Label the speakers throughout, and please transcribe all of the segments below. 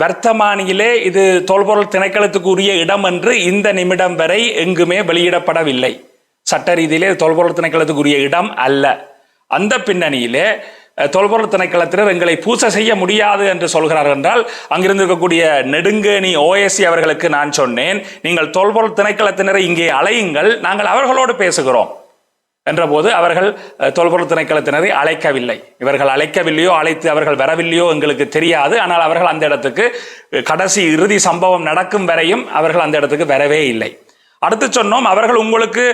Speaker 1: வர்த்தமானியிலே இது தொல்பொருள் திணைக்களத்துக்குரிய இடம் என்று இந்த நிமிடம் வரை எங்குமே வெளியிடப்படவில்லை. சட்ட ரீதியிலே தொல்பொருள் திணைக்களத்துக்குரிய இடம் அல்ல. அந்த பின்னணியிலே தொல்பொருள் திணைக்களத்தினர் எங்களை பூசை செய்ய முடியாது என்று சொல்கிறார்கள் என்றால் அங்கிருந்து இருக்கக்கூடிய நெடுங்கேணி ஓஎஸ்சி அவர்களுக்கு நான் சொன்னேன் நீங்கள் தொல்பொருள் திணைக்களத்தினரை இங்கே அலையுங்கள் நாங்கள் அவர்களோடு பேசுகிறோம். என்றபோது அவர்கள் தொல்பொருள் திணைக்களத்தினரை அழைக்கவில்லை. இவர்கள் அழைக்கவில்லையோ அழைத்து அவர்கள் வரவில்லையோ எங்களுக்கு தெரியாது. ஆனால் அவர்கள் அந்த இடத்துக்கு கடைசி இறுதி சம்பவம் நடக்கும் வரையும் அவர்கள் அந்த இடத்துக்கு வரவே இல்லை. அடுத்து சொன்னோம் அவர்கள் உங்களுக்கு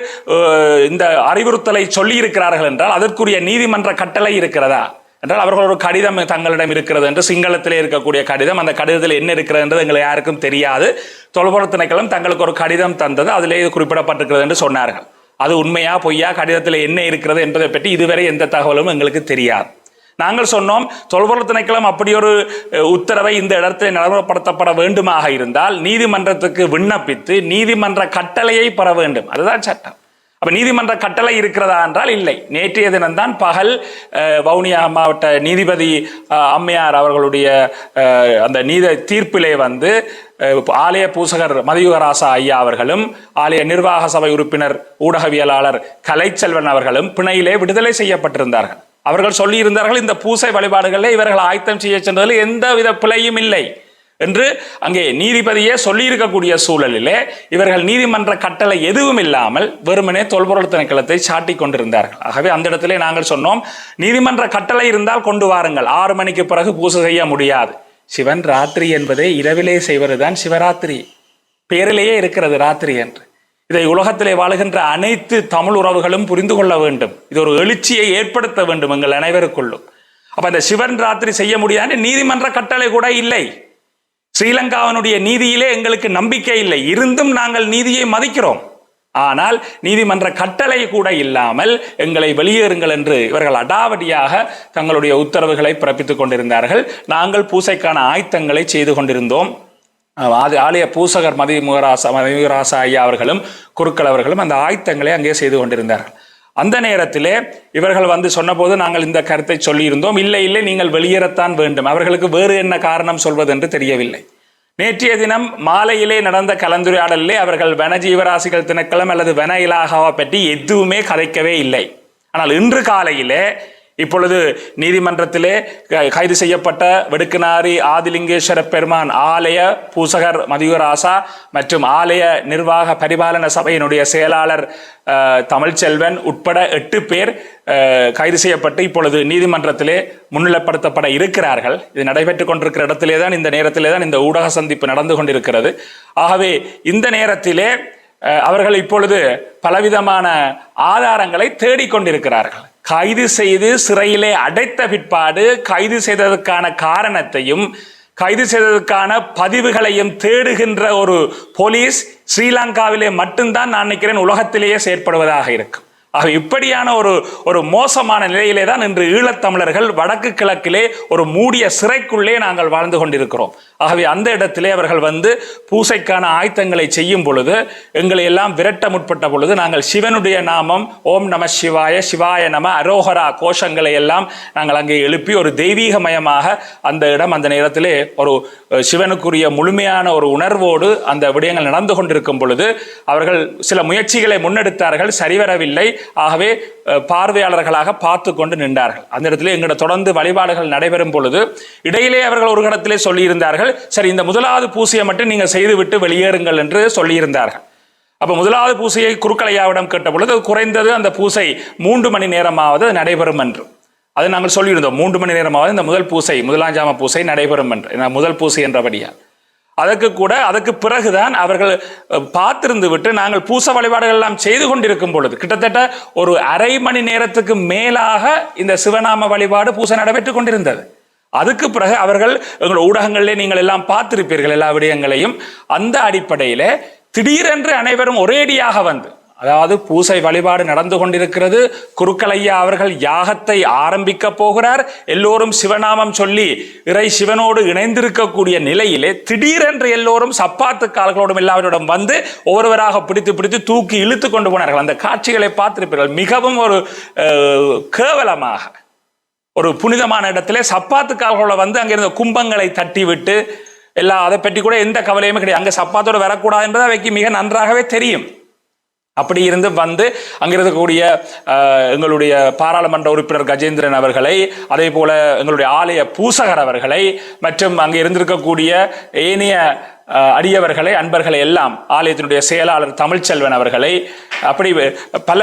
Speaker 1: இந்த அறிவுறுத்தலை சொல்லி இருக்கிறார்கள் என்றால் அதற்குரிய நீதிமன்ற கட்டளை இருக்கிறதா? என்றால் அவர்கள் ஒரு கடிதம் தங்களிடம் இருக்கிறது என்று சிங்களத்திலே இருக்கக்கூடிய கடிதம். அந்த கடிதத்தில் என்ன இருக்கிறது என்றது எங்களுக்கு யாருக்கும் தெரியாது. தொல்பொருள் திணைக்களம் தங்களுக்கு ஒரு கடிதம் தந்தது. அதிலே இது குறிப்பிடப்பட்டிருக்கிறது என்று சொன்னார்கள். அது உண்மையா பொய்யா கடிதத்தில் என்ன இருக்கிறது என்பதை பற்றி இதுவரை எந்த தகவலும் எங்களுக்கு தெரியாது. நாங்கள் சொன்னோம் தொல்பொருள் திணைக்களம் அப்படி ஒரு உத்தரவை இந்த இடத்தில் நடைமுறைப்படுத்தப்பட வேண்டுமாக இருந்தால் நீதிமன்றத்துக்கு விண்ணப்பித்து நீதிமன்ற கட்டளையை பெற வேண்டும். அதுதான் சட்டம். அப்போ நீதிமன்ற கட்டளை இருக்கிறதா என்றால் இல்லை. நேற்றைய தினம்தான் பகல் வவுனியா மாவட்ட நீதிபதி அம்மையார் அவர்களுடைய அந்த நீத தீர்ப்பிலே வந்து ஆலய பூசகர் மதியுகராசா ஐயா அவர்களும் ஆலய நிர்வாக சபை உறுப்பினர் ஊடகவியலாளர் கலைச்செல்வன் அவர்களும் பிணையிலே விடுதலை செய்யப்பட்டிருந்தார்கள். அவர்கள் சொல்லியிருந்தார்கள் இந்த பூசை வழிபாடுகளில் இவர்கள் ஆயத்தம் செய்ய சென்றதில் எந்தவித பிழையும் இல்லை என்று அங்கே நீதிபதியே சொல்லியிருக்கக்கூடிய சூழலிலே இவர்கள் நீதிமன்ற கட்டளை எதுவும் இல்லாமல் வெறுமனே தொல்பொருள் திணைக்களத்தை சாட்டிக் கொண்டிருந்தார்கள். ஆகவே அந்த இடத்திலே நாங்கள் சொன்னோம் நீதிமன்ற கட்டளை இருந்தால் கொண்டு வாருங்கள். ஆறு மணிக்கு பிறகு பூசை செய்ய முடியாது. சிவன் ராத்திரி என்பதே இரவிலே செய்வதுதான் சிவராத்திரி. பேரிலேயே இருக்கிறது ராத்திரி என்று. இதை உலகத்திலே வாழுகின்ற அனைத்து தமிழ் உறவுகளும் புரிந்து கொள்ள வேண்டும். இது ஒரு எழுச்சியை ஏற்படுத்த வேண்டும் எங்கள் அனைவருக்குள்ளும். அப்ப இந்த சிவன் ராத்திரி செய்ய முடியாது நீதிமன்ற கட்டளை கூட இல்லை. ஸ்ரீலங்காவினுடைய நீதியிலே எங்களுக்கு நம்பிக்கை இல்லை. இருந்தும் நாங்கள் நீதியை மதிக்கிறோம். ஆனால் நீதிமன்ற கட்டளை கூட இல்லாமல் எங்களை வெளியேறுங்கள் என்று இவர்கள் அடாவடியாக தங்களுடைய உத்தரவுகளை பிறப்பித்துக் கொண்டிருந்தார்கள். நாங்கள் பூசைக்கான ஆயத்தங்களை செய்து கொண்டிருந்தோம். அது ஆலய பூசகர் மதி முகராசா மதிமுகராசா ஐயா அவர்களும் குருக்கள் அவர்களும் அந்த ஆயத்தங்களை அங்கே செய்து கொண்டிருந்தார்கள். அந்த நேரத்திலே இவர்கள் வந்து சொன்னபோது நாங்கள் இந்த கருத்தை சொல்லியிருந்தோம். இல்லை இல்லை நீங்கள் வெளியேறத்தான் வேண்டும். அவர்களுக்கு வேறு என்ன காரணம் சொல்வது என்று தெரியவில்லை. நேற்றைய தினம் மாலையிலே நடந்த கலந்துரையாடலிலே அவர்கள் வன ஜீவராசிகள் திணைக்களம் அல்லது வன இலாகாவை பற்றி எதுவுமே கதைக்கவே இல்லை. ஆனால் இன்று காலையிலே இப்பொழுது நீதிமன்றத்திலே க- கைது செய்யப்பட்ட வெடுக்குநாரி ஆதிலிங்கேஸ்வர பெருமான் ஆலய பூசகர் மதியுராசா மற்றும் ஆலய நிர்வாக பரிபாலன சபையினுடைய செயலாளர் தமிழ்ச்செல்வன் உட்பட எட்டு பேர் கைது செய்யப்பட்டு இப்பொழுது நீதிமன்றத்திலே முன்னிலைப்படுத்தப்பட இருக்கிறார்கள். இது நடைபெற்றுக் கொண்டிருக்கிற இடத்திலே தான் இந்த நேரத்திலே தான் இந்த ஊடக சந்திப்பு நடந்து கொண்டிருக்கிறது. ஆகவே இந்த நேரத்திலே அவர்கள் இப்பொழுது பலவிதமான ஆதாரங்களை தேடிக்கொண்டிருக்கிறார்கள் கைது செய்து சிறையிலே அடைத்த பிற்பாடு கைது செய்ததற்கான காரணத்தையும் கைது செய்ததற்கான பதிவுகளையும் தேடுகின்ற ஒரு போலீஸ் ஸ்ரீலங்காவிலே மட்டும்தான் நான் நினைக்கிறேன் உலகத்திலேயே செயற்படுவதாக இருக்கும். ஆக இப்படியான ஒரு ஒரு மோசமான நிலையிலே தான் இன்று ஈழத்தமிழர்கள் வடக்கு கிழக்கிலே ஒரு மூடிய சிறைக்குள்ளே நாங்கள் வாழ்ந்து கொண்டிருக்கிறோம். ஆகவே அந்த இடத்திலே அவர்கள் வந்து பூசைக்கான ஆயத்தங்களை செய்யும் பொழுது எங்களை எல்லாம் விரட்ட முற்பட்ட பொழுது நாங்கள் சிவனுடைய நாமம் ஓம் நம சிவாய சிவாய நம அரோகரா கோஷங்களை எல்லாம் நாங்கள் அங்கே எழுப்பி ஒரு தெய்வீகமயமாக அந்த இடம் அந்த நேரத்திலே ஒரு சிவனுக்குரிய முழுமையான ஒரு உணர்வோடு அந்த விடயங்கள் நடந்து கொண்டிருக்கும் பொழுது அவர்கள் சில முயற்சிகளை முன்னெடுத்தார்கள் சரிவரவில்லை. ஆகவே பார்வையாளர்களாக பார்த்து கொண்டு நின்றார்கள். அந்த இடத்துல எங்களோட தொடர்ந்து வழிபாடுகள் நடைபெறும் பொழுது இடையிலே அவர்கள் ஒரு இடத்திலே சொல்லியிருந்தார்கள் சரி இந்த முதலாவது பூசையை மட்டும் நீங்கள் செய்துவிட்டு வெளியேறுங்கள் என்று சொல்லியிருந்தார்கள். அப்போ முதலாவது பூசையை குருக்கலையாவிடம் கேட்ட பொழுது அது குறைந்தது அந்த பூசை மூன்று மணி நேரமாவது நடைபெறும் என்று. அது நாங்கள் சொல்லியிருந்தோம் மூன்று மணி நேரமாவது இந்த முதல் பூசை முதலாஞ்சாம பூசை நடைபெறும் என்று. முதல் பூசை என்றபடியால். அதற்கு கூட அதற்கு பிறகுதான் அவர்கள் பார்த்திருந்து விட்டு நாங்கள் பூச வழிபாடுகள் எல்லாம் செய்து கொண்டிருக்கும் பொழுது கிட்டத்தட்ட ஒரு அரை மணி நேரத்துக்கு மேலாக இந்த சிவநாம வழிபாடு பூசை நடைபெற்றுக் கொண்டிருந்தது. அதுக்கு பிறகு அவர்கள் எங்கள் ஊடகங்களிலே நீங்கள் எல்லாம் பார்த்திருப்பீர்கள் எல்லா விடயங்களையும். அந்த அடிப்படையில் திடீரென்று அனைவரும் ஒரேடியாக வந்து அதாவது பூசை வழிபாடு நடந்து கொண்டிருக்கிறது. குருக்கலையா அவர்கள் யாகத்தை ஆரம்பிக்க போகிறார். எல்லோரும் சிவநாமம் சொல்லி இறை சிவனோடு இணைந்திருக்கக்கூடிய நிலையிலே திடீரென்று எல்லோரும் சப்பாத்து கால்களோடும் எல்லாவரோடும் வந்து ஒவ்வொருவராக பிடித்து பிடித்து தூக்கி இழுத்து கொண்டு போனார்கள். அந்த காட்சிகளை பார்த்திருப்பீர்கள். மிகவும் ஒரு கேவலமாக. ஒரு புனிதமான இடத்துல சப்பாத்து கால்களோட வந்து அங்கிருந்த கும்பங்களை தட்டி விட்டு எல்லா அதை பற்றி கூட எந்த கவலையுமே கிடையாது. அங்கே சப்பாத்தோடு வரக்கூடாது என்பது அவைக்கு மிக நன்றாகவே தெரியும். அப்படி இருந்து வந்து அங்கே இருக்கக்கூடிய எங்களுடைய பாராளுமன்ற உறுப்பினர் கஜேந்திரன் அவர்களை அதே போல எங்களுடைய ஆலய பூசகர் அவர்களை மற்றும் அங்கே இருந்திருக்கக்கூடிய ஏனைய அடியவர்களை அன்பர்களை எல்லாம் ஆலயத்தினுடைய செயலாளர் தமிழ்ச்செல்வன் அவர்களை அப்படி பல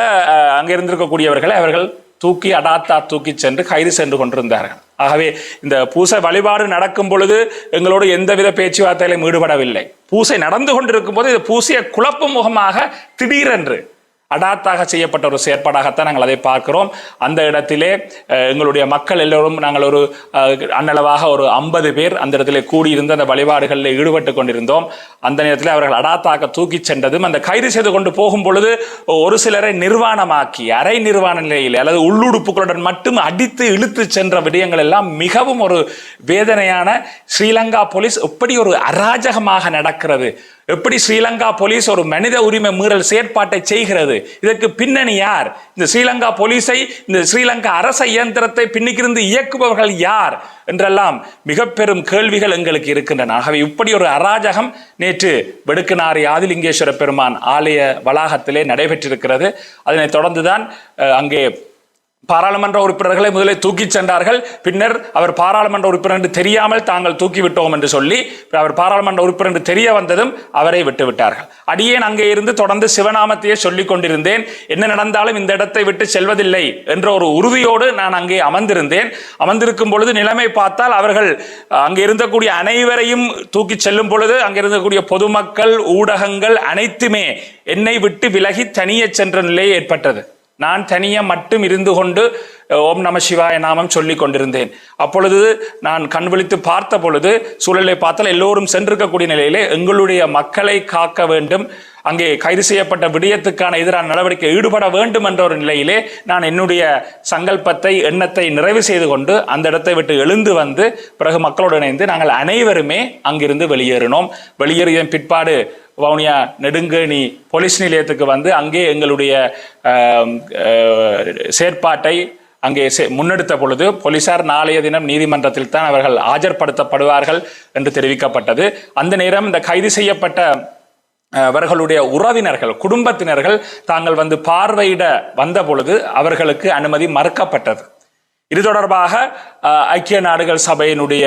Speaker 1: அங்கே இருந்திருக்கக்கூடியவர்களை அவர்கள் தூக்கி அடாத்தா தூக்கி சென்று கைது சென்று கொண்டிருந்தார்கள். ஆகவே இந்த பூசை வழிபாடு நடக்கும் பொழுது எங்களோடு எந்தவித பேச்சுவார்த்தையிலும் ஈடுபடவில்லை. பூசை நடந்து கொண்டிருக்கும் போது இது பூசையை குழப்பும் முகமாக திடீரென்று அடாத்தாக செய்யப்பட்ட ஒரு செயற்பாடாகத்தான் நாங்கள் அதை பார்க்கிறோம். அந்த இடத்திலே எங்களுடைய மக்கள் எல்லோரும் நாங்கள் ஒரு அன்னளவாக ஒரு ஐம்பது பேர் அந்த இடத்துல கூடியிருந்து அந்த வழிபாடுகளில் ஈடுபட்டு கொண்டிருந்தோம். அந்த நேரத்தில் அவர்கள் அடாத்தாக தூக்கிச் சென்றதும் அந்த கைது செய்து கொண்டு போகும் பொழுது ஒரு சிலரை நிர்வாணமாக்கி அரை நிர்வாண நிலையில் அல்லது உள்ளுடுப்புகளுடன் மட்டும் அடித்து இழுத்து சென்ற விடயங்கள் எல்லாம் மிகவும் ஒரு வேதனையான ஸ்ரீலங்கா போலீஸ் எப்படி ஒரு அராஜகமாக நடக்கிறது. எப்படி ஸ்ரீலங்கா போலீஸ் ஒரு மனித உரிமை மீறல் செயற்பாட்டை செய்கிறது? இதற்கு பின்னணி யார்? இந்த ஸ்ரீலங்கா போலீஸை இந்த ஸ்ரீலங்கா அரச இயந்திரத்தை பின்னிக்கிருந்து இயக்குபவர்கள் யார்? என்றெல்லாம் மிக பெரும் கேள்விகள் எங்களுக்கு இருக்கின்றன. ஆகவே இப்படி ஒரு அராஜகம் நேற்று வெடுக்குநாரி ஆதிலிங்கேஸ்வர பெருமான் ஆலய வளாகத்திலே நடைபெற்றிருக்கிறது. அதனைத் தொடர்ந்துதான் அங்கே பாராளுமன்ற உறுப்பினர்களை முதலில் தூக்கிச் சென்றார்கள். பின்னர் அவர் பாராளுமன்ற உறுப்பினர் என்று தெரியாமல் தாங்கள் தூக்கிவிட்டோம் என்று சொல்லி அவர் பாராளுமன்ற உறுப்பினர் என்று தெரிய வந்ததும் அவரை விட்டுவிட்டார்கள். அடியேன் அங்கே இருந்து தொடர்ந்து சிவநாமத்தையே சொல்லிக் கொண்டிருந்தேன். என்ன நடந்தாலும் இந்த இடத்தை விட்டு செல்வதில்லை என்ற ஒரு உறுதியோடு நான் அங்கே அமர்ந்திருந்தேன். அமர்ந்திருக்கும் பொழுது நிலைமை பார்த்தால் அவர்கள் அங்கே இருந்தக்கூடிய அனைவரையும் தூக்கிச் செல்லும் பொழுது அங்கே இருந்தக்கூடிய பொதுமக்கள் ஊடகங்கள் அனைத்துமே என்னை விட்டு விலகி தனியே சென்ற நிலை ஏற்பட்டது. நான் தனியே மட்டும் இருந்து கொண்டு ஓம் நம சிவாய நாமம் சொல்லி கொண்டிருந்தேன். அப்பொழுது நான் கண் விழித்து பார்த்த பொழுது சூழலை பார்த்தால் எல்லோரும் சென்றிருக்கக்கூடிய நிலையிலே எங்களுடைய மக்களை காக்க வேண்டும் அங்கே கைது செய்யப்பட்ட விடயத்துக்கான எதிரான நடவடிக்கை ஈடுபட வேண்டும் என்ற ஒரு நிலையிலே நான் என்னுடைய சங்கல்பத்தை எண்ணத்தை நிறைவு செய்து கொண்டு அந்த இடத்தை விட்டு எழுந்து வந்து பிறகு மக்களோடு இணைந்து நாங்கள் அனைவருமே அங்கிருந்து வெளியேறினோம். வெளியேறிய பிற்பாடு வவுனியா நெடுங்கேணி போலீஸ் நிலையத்துக்கு வந்து அங்கே எங்களுடைய செயற்பாட்டை அங்கே செ- முன்னெடுத்த பொழுது போலீசார் நாளைய தினம் நீதிமன்றத்தில் தான் அவர்கள் ஆஜர்படுத்தப்படுவார்கள் என்று தெரிவிக்கப்பட்டது. அந்த நேரம் இந்த கைது செய்யப்பட்ட அவர்களுடைய உறவினர்கள் குடும்பத்தினர்கள் தாங்கள் வந்து பார்வையிட வந்த பொழுது அவர்களுக்கு அனுமதி மறுக்கப்பட்டது. இது தொடர்பாக ஐக்கிய நாடுகள் சபையினுடைய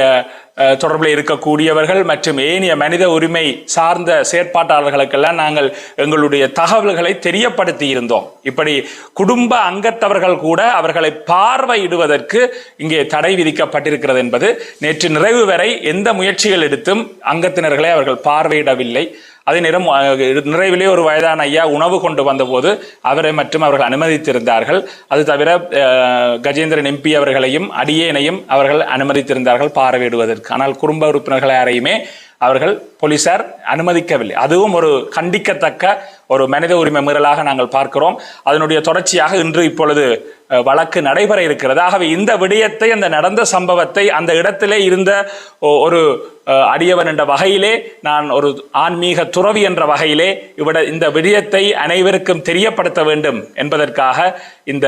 Speaker 1: தொடர்பில் இருக்கக்கூடியவர்கள் மற்றும் ஏனைய மனித உரிமை சார்ந்த செயற்பாட்டாளர்களுக்கெல்லாம் நாங்கள் எங்களுடைய தகவல்களை தெரியப்படுத்தி இருந்தோம். இப்படி குடும்ப அங்கத்தவர்கள் கூட அவர்களை பார்வையிடுவதற்கு இங்கே தடை விதிக்கப்பட்டிருக்கிறது என்பது நேற்று நிறைவு வரை எந்த முயற்சிகள் எடுத்தும் அங்கத்தினர்களை அவர்கள் பார்வையிடவில்லை. அதே நேரம் நிறைவிலே ஒரு வயதான ஐயா உணவு கொண்டு வந்தபோது அவரை மற்றும் அவர்கள் அனுமதித்திருந்தார்கள். அது தவிர கஜேந்திரன் எம்பி அவர்களையும் அடியேனையும் அவர்கள் அனுமதித்திருந்தார்கள் பார்வையிடுவதற்கு. ஆனால் குடும்ப உறுப்பினர்கள் யாரையுமே அவர்கள் போலீசார் அனுமதிக்கவில்லை. அதுவும் ஒரு கண்டிக்கத்தக்க ஒரு மனித உரிமை மீறலாக நாங்கள் பார்க்கிறோம். அதனுடைய தொடர்ச்சியாக இன்று இப்பொழுது வழக்கு நடைபெற இருக்கிறது. ஆகவே இந்த விடயத்தை அந்த நடந்த சம்பவத்தை அந்த இடத்திலே இருந்த ஒரு அடியவன் என்ற வகையிலே நான் ஒரு ஆன்மீக துறவி என்ற வகையிலே இவட இந்த விடயத்தை அனைவருக்கும் தெரியப்படுத்த வேண்டும் என்பதற்காக இந்த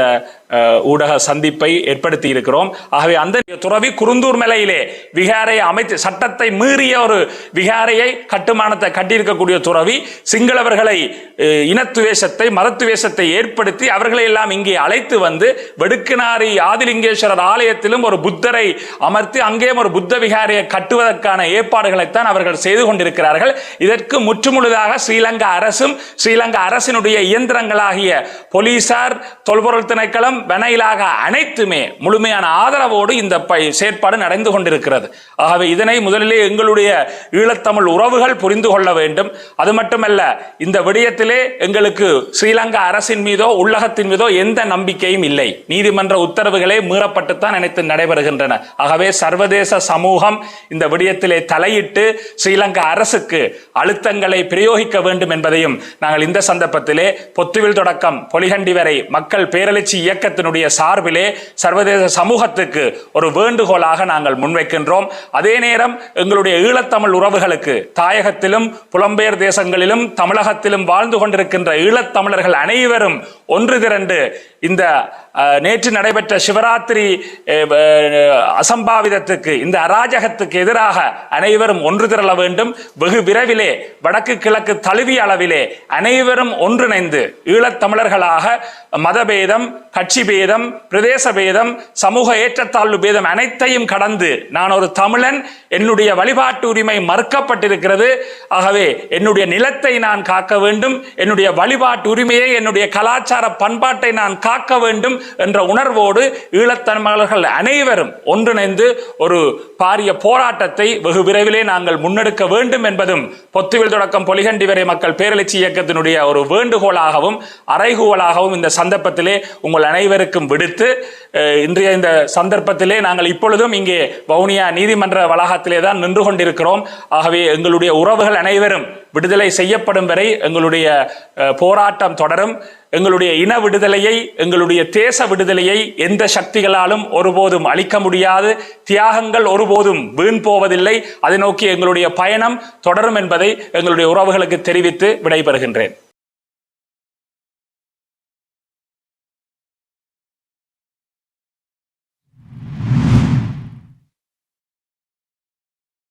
Speaker 1: அஹ், ஊடக சந்திப்பை ஏற்படுத்தி இருக்கிறோம். ஆகவே அந்த துறவி குருந்தூர் மலையிலே விகாரை அமைத்து சட்டத்தை மீறிய ஒரு விகாரையை கட்டுமானத்தை கட்டியிருக்கக்கூடிய துறவி சிங்களவர்களை இனத்துவேஷத்தை மதத்துவேஷத்தை ஏற்படுத்தி அவர்களை எல்லாம் இங்கே அழைத்து வந்து வெடுக்கினாரி ஆதிலிங்கேஸ்வரர் ஆலயத்திலும் ஒரு புத்தரை அமர்த்தி அங்கேயும் ஒரு புத்த விகாரியை கட்டுவதற்கான ஏற்பாடுகளைத்தான் அவர்கள் செய்து கொண்டிருக்கிறார்கள். இதற்கு முற்றுமுழுதாக ஸ்ரீலங்கா அரசும் ஸ்ரீலங்கா அரசினுடைய இயந்திரங்களாகிய போலீசார் தொல்பொருள் திணைக்களம் வெனையிலாக அனைத்துமே முழுமையான ஆதரவோடு இந்த செயற்பாடு நடந்து கொண்டிருக்கிறது. ஆகவே இதனை முதலிலே எங்களுடைய ஈழத்தமிழ் உறவுகள் புரிந்து கொள்ள வேண்டும். அது மட்டுமல்ல இந்த விடயத்தில் எங்களுக்கு ஸ்ரீலங்கா அரசின் மீதோ உள்ளகத்தின் மீதோ எந்த நம்பிக்கையும் இல்லை. நீதிமன்ற உத்தரவுகளே மீறப்பட்டுத்தான் அனைத்து நடைபெறுகின்றன. ஆகவே சர்வதேச சமூகம் இந்த விடயத்திலே தலையிட்டு ஸ்ரீலங்கா அரசுக்கு அழுத்தங்களை பிரயோகிக்க வேண்டும் என்பதையும் நாங்கள் இந்த சந்தர்ப்பத்திலே பொத்துவில் தொடக்கம் பொலிகண்டி வரை மக்கள் பேரழிச்சி இயக்கத்தினுடைய சார்பிலே சர்வதேச சமூகத்துக்கு ஒரு வேண்டுகோளாக நாங்கள் முன்வைக்கின்றோம். அதே நேரம் எங்களுடைய ஈழத்தமிழ் உறவுகளுக்கு தாயகத்திலும் புலம்பெயர் தேசங்களிலும் தமிழகத்திலும் வாழ்ந்து கொண்டிருக்கின்ற ஈழத்தமிழர்கள் அனைவரும் ஒன்று திரண்டு இந்த நேற்று நடைபெற்ற சிவராத்திரி அசம்பாவிதத்துக்கு இந்த அராஜகத்துக்கு எதிராக அனைவரும் ஒன்று திரள வேண்டும். வெகு விரைவிலே வடக்கு கிழக்கு தழுவிய அளவிலே அனைவரும் ஒன்றிணைந்து ஈழத்தமிழர்களாக மதபேதம் கட்சி பேதம் பிரதேச பேதம் சமூக ஏற்றத்தாழ்வு பேதம் அனைத்தையும் கடந்து நான் ஒரு தமிழன் என்னுடைய வழிபாட்டு உரிமை மறுக்கப்பட்டிருக்கிறது. ஆகவே என்னுடைய நிலத்தை நான் காக்க வேண்டும் என்னுடைய வழிபாட்டு உரிமையை என்னுடைய கலாச்சார பண்பாட்டை நான் காக்க வேண்டும் என்ற உணர்வோடு ஈழத்தமிழர்கள் அனைவரும் ஒன்றிணைந்து ஒரு பாரிய போராட்டத்தை வெகு விரைவிலே நாங்கள் முன்னெடுக்க வேண்டும் என்பதும் பொத்துவில் தொடக்கம் பொலிகண்டி வரை மக்கள் பேரெழுச்சி இயக்கத்தினுடைய ஒரு வேண்டுகோளாகவும் அறைகூவலாகவும் இந்த சந்தர்ப்பத்திலே உங்கள் அனைவருக்கும் விடுத்து இன்றைய இந்த சந்தர்ப்பத்திலே நாங்கள் இப்பொழுதும் இங்கே வவுனியா நீதிமன்ற வளாகத்திலே தான் நின்று கொண்டிருக்கிறோம். ஆகவே எங்களுடைய உறவுகள் அனைவரும் விடுதலை செய்யப்படும் வரை எங்களுடைய போராட்டம் தொடரும். எங்களுடைய இன விடுதலையை எங்களுடைய தேச விடுதலையை எந்த சக்திகளாலும் ஒருபோதும் அளிக்க முடியாது. தியாகங்கள் ஒருபோதும் வீண் போவதில்லை. அதை நோக்கி எங்களுடைய பயணம் தொடரும் என்பதை எங்களுடைய உறவுகளுக்கு தெரிவித்து விடைபெறுகின்றேன்.